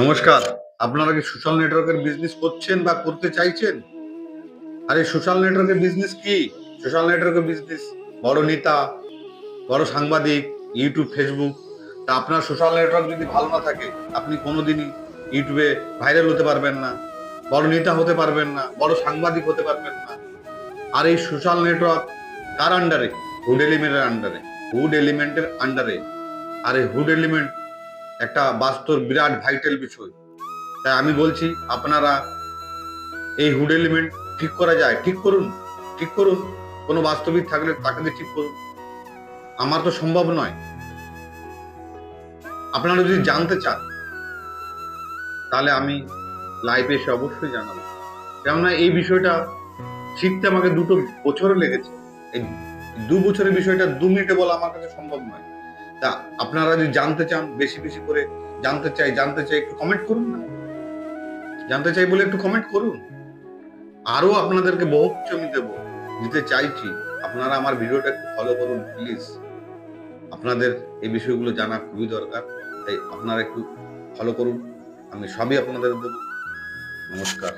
নমস্কার। আপনারা কি সোশ্যাল নেটওয়ার্কের বিজনেস করছেন বা করতে চাইছেন? আরে সোশ্যাল নেটওয়ার্কের বিজনেস কি? সোশ্যাল নেটওয়ার্কের বিজনেস বড় নেতা, বড় সাংবাদিক ইউটিউব ফেসবুক তা আপনার সোশ্যাল নেটওয়ার্ক যদি ভালো না থাকে, আপনি কোনোদিনই ইউটিউবে ভাইরাল হতে পারবেন না, বড় নেতা হতে পারবেন না, বড় সাংবাদিক হতে পারবেন না। আর এই সোশ্যাল নেটওয়ার্ক কার আন্ডারে হুড এলিমেন্টের আন্ডারে হুড এলিমেন্টের আন্ডারে আর এই হুড এলিমেন্ট একটা বাস্তব, বিরাট ভাইটাল বিষয়। তাই আমি বলছি, আপনারা এই হুড এলিমেন্ট ঠিক করা যায়। ঠিক করুন ঠিক করুন। কোনো বাস্তবিক থাকলে তাকে দিয়ে ঠিক করুন। আমার তো সম্ভব নয়। আপনারা যদি জানতে চান, তাহলে আমি লাইভে এসে অবশ্যই জানাব। কেননা এই বিষয়টা শিখতে আমাকে দুটো বছরে লেগেছে। এই দু বছরের বিষয়টা দু মিনিটে বলা আমার কাছে সম্ভব নয়। তা আপনারা যদি জানতে চান, বেশি বেশি করে জানতে চাই জানতে চাই, একটু কমেন্ট করুন না। জানতে চাই বলে একটু কমেন্ট করুন। আরও আপনাদেরকে বহু কিছু আমি দেবো, দিতে চাইছি। আপনারা আমার ভিডিওটা একটু ফলো করুন প্লিজ আপনাদের এই বিষয়গুলো জানা খুবই দরকার, তাই আপনারা একটু ফলো করুন। আমি সবই আপনাদের দেবো। নমস্কার।